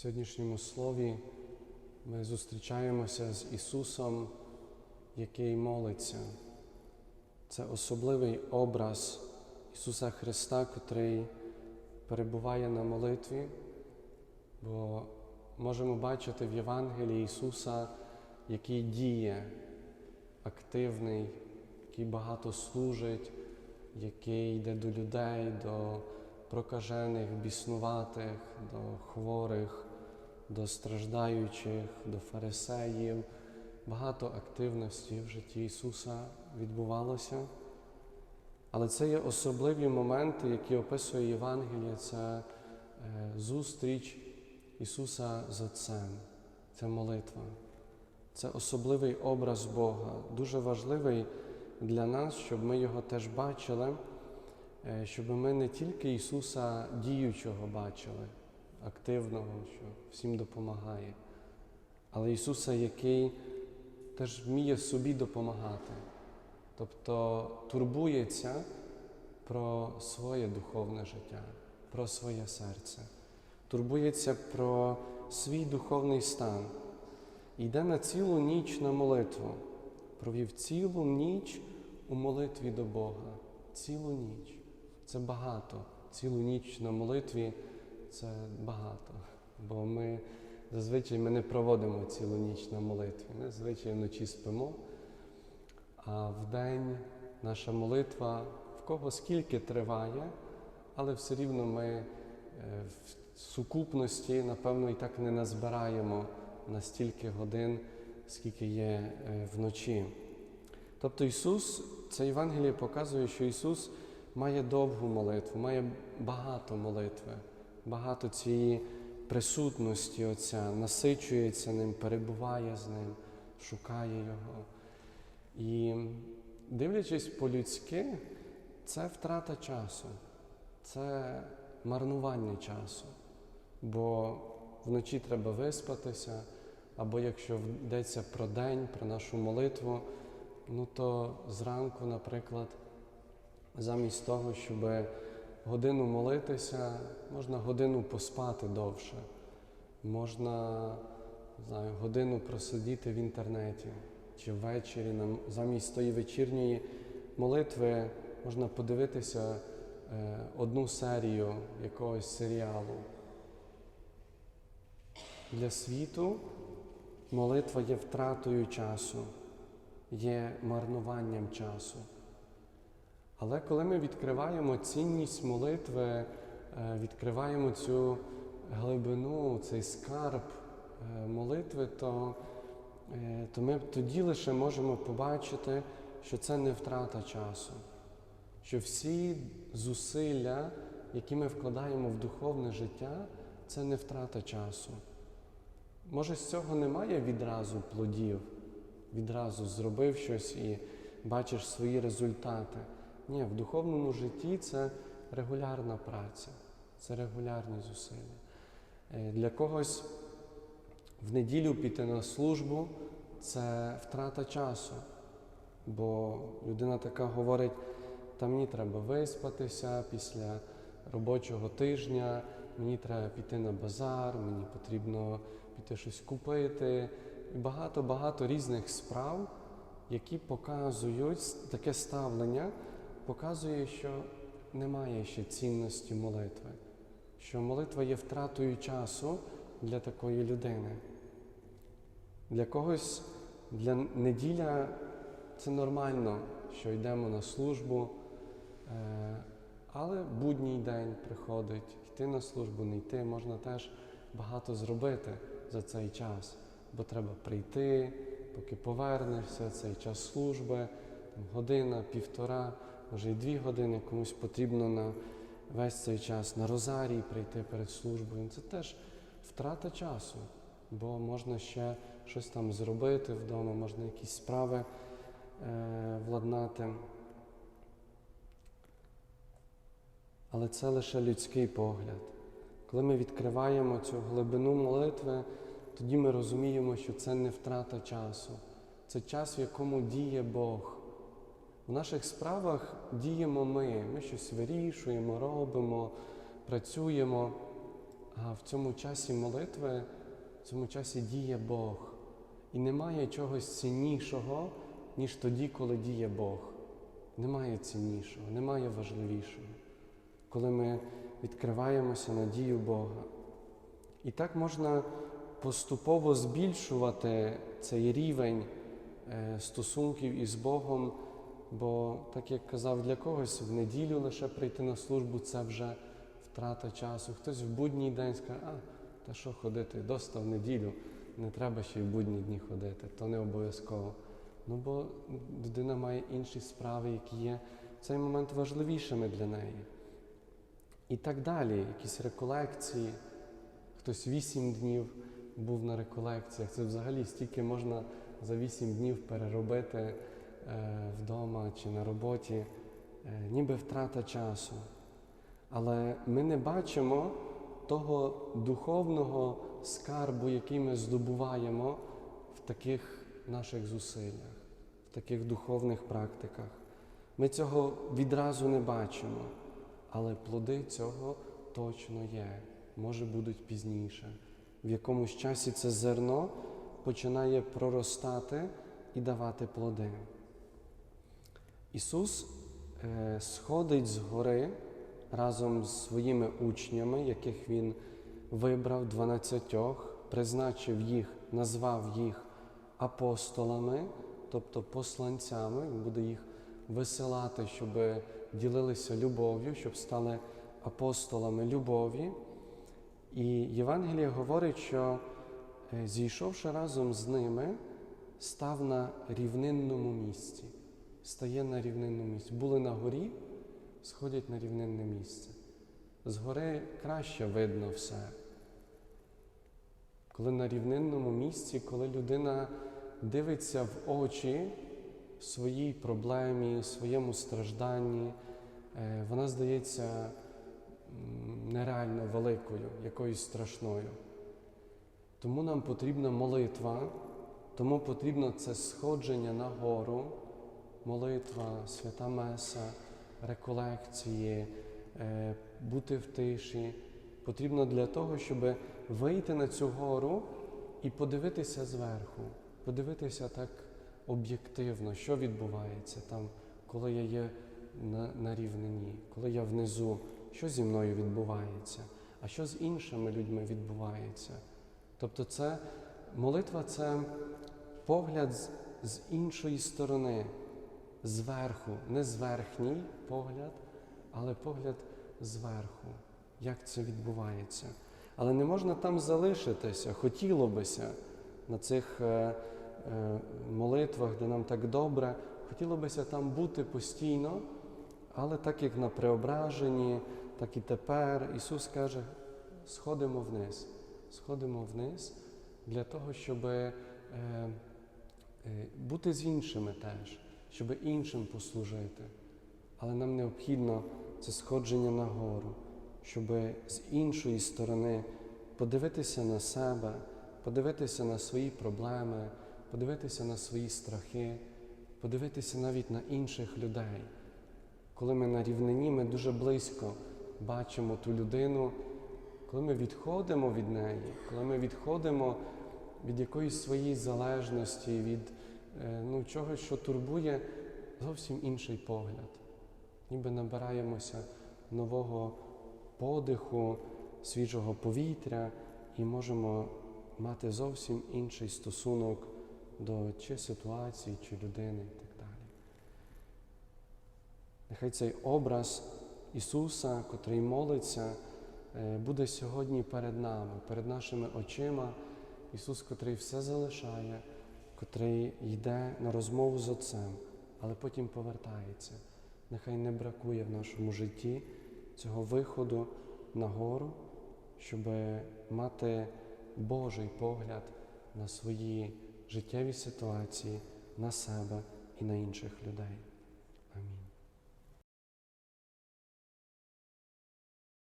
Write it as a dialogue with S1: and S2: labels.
S1: сьогоднішньому слові ми зустрічаємося з Ісусом, який молиться. Це особливий образ Ісуса Христа, котрий перебуває на молитві, бо можемо бачити в Євангелії Ісуса, який діє, активний, який багато служить, який йде до людей, до прокажених, біснуватих, до хворих, до страждаючих, до фарисеїв. Багато активності в житті Ісуса відбувалося. Але це є особливі моменти, які описує Євангеліє, це е, зустріч Ісуса з Отцем, це молитва. Це особливий образ Бога, дуже важливий для нас, щоб ми його теж бачили, е, щоб ми не тільки Ісуса діючого бачили, активного, що всім допомагає, але Ісуса, який теж вміє собі допомагати, тобто турбується про своє духовне життя, про своє серце, турбується про свій духовний стан. Йде на цілу ніч на молитву, провів цілу ніч у молитві до Бога. Цілу ніч. Це багато. Цілу ніч на молитві це багато. Бо ми зазвичай ми не проводимо цілу ніч на молитві. Ми зазвичай вночі спимо, а вдень наша молитва в кого скільки триває, але все рівно ми е, в сукупності, напевно, і так не назбираємо на стільки годин, скільки є е, вночі. Тобто Ісус, це Євангеліє показує, що Ісус має довгу молитву, має багато молитви, багато цієї присутності Отця, насичується ним, перебуває з ним, шукає Його. І дивлячись по-людськи, це втрата часу, це марнування часу. Бо вночі треба виспатися, або якщо йдеться про день, про нашу молитву, ну то зранку, наприклад, замість того, щоб годину молитися, можна годину поспати довше, можна не знаю, годину просидіти в інтернеті чи ввечері, замість тої вечірньої молитви можна подивитися е, одну серію якогось серіалу. Для світу молитва є втратою часу, є марнуванням часу. Але коли ми відкриваємо цінність молитви, е, відкриваємо цю глибину, цей скарб е, молитви, то, е, то ми тоді лише можемо побачити, що це не втрата часу, що всі зусилля, які ми вкладаємо в духовне життя, це не втрата часу. Може, з цього немає відразу плодів, відразу зробив щось і бачиш свої результати. Ні, в духовному житті це регулярна праця, це регулярні зусилля. Для когось в неділю піти на службу це втрата часу, бо людина така говорить, та мені треба виспатися після робочого тижня, мені треба піти на базар, мені потрібно піти щось купити. І багато-багато різних справ, які показують таке ставлення, показує, що немає ще цінності молитви, що молитва є втратою часу для такої людини. Для когось для неділя це нормально, що йдемо на службу, але будній день приходить, йти на службу, не йти, можна теж багато зробити за цей час, бо треба прийти, поки повернешся, цей час служби, година, півтора, може й дві години комусь потрібно на весь цей час на розарій прийти перед службою. Це теж втрата часу, бо можна ще щось там зробити вдома, можна якісь справи е, владнати. Але це лише людський погляд. Коли ми відкриваємо цю глибину молитви, тоді ми розуміємо, що це не втрата часу, це час, в якому діє Бог. В наших справах діємо ми, ми щось вирішуємо, робимо, працюємо, а в цьому часі молитви, в цьому часі діє Бог. І немає чогось ціннішого, ніж тоді, коли діє Бог. Немає ціннішого, немає важливішого, коли ми відкриваємося на дію Бога. І так можна поступово збільшувати цей рівень е, стосунків із Богом, бо, так як казав для когось, в неділю лише прийти на службу це вже втрата часу. Хтось в будній день скаже, а, та що ходити, доста в неділю, не треба ще й в будні дні ходити, то не обов'язково. Ну бо людина має інші справи, які є в цей момент важливішими для неї. І так далі, якісь реколекції. Хтось вісім днів був на реколекціях. Це взагалі стільки можна за вісім днів переробити вдома чи на роботі, е, ніби втрата часу. Але ми не бачимо того духовного скарбу, який ми здобуваємо в таких наших зусиллях, в таких духовних практиках. Ми цього відразу не бачимо, але плоди цього точно є, може будуть пізніше. В якомусь часі це зерно починає проростати і давати плоди. Ісус е, сходить з гори разом з своїми учнями, яких Він вибрав дванадцятьох, призначив їх, назвав їх апостолами, тобто посланцями, Він буде їх висилати, щоб ділилися любов'ю, щоб стали апостолами любові. І Євангеліє говорить, що е, зійшовши разом з ними, став на рівнинному місці, стає на рівнинному місці. Були на горі, сходять на рівнинне місце. З гори краще видно все. Коли на рівнинному місці, коли людина дивиться в очі своїй проблемі, своєму стражданні, е, вона здається нереально великою, якоюсь страшною. Тому нам потрібна молитва, тому потрібно це сходження на гору, молитва, свята Меса, реколекції, е, бути в тиші. Потрібно для того, щоб вийти на цю гору і подивитися зверху, подивитися так об'єктивно, що відбувається там, коли я є на, на рівнині, коли я внизу, що зі мною відбувається, а що з іншими людьми відбувається. Тобто, це молитва це погляд з, з іншої сторони, зверху, не зверхній погляд, але погляд зверху, як це відбувається. Але не можна там залишитися, хотіло бися на цих е, е, молитвах, де нам так добре, хотіло бися там бути постійно, але так як на преображенні, так і тепер Ісус каже, сходимо вниз, сходимо вниз для того, щоб е, е, бути з іншими теж, щоб іншим послужити. Але нам необхідно це сходження на гору, щоб з іншої сторони подивитися на себе, подивитися на свої проблеми, подивитися на свої страхи, подивитися навіть на інших людей. Коли ми на рівнині, ми дуже близько бачимо ту людину, коли ми відходимо від неї, коли ми відходимо від якоїсь своєї залежності, від ну, чогось, що турбує, зовсім інший погляд. Ніби набираємося нового подиху, свіжого повітря і можемо мати зовсім інший стосунок до чи ситуації, чи людини і так далі. Нехай цей образ Ісуса, котрий молиться, е, буде сьогодні перед нами, перед нашими очима. Ісус, котрий все залишає, котрий йде на розмову з Отцем, але потім повертається. Нехай не бракує в нашому житті цього виходу на гору, щоб мати Божий погляд на свої життєві ситуації, на себе і на інших людей.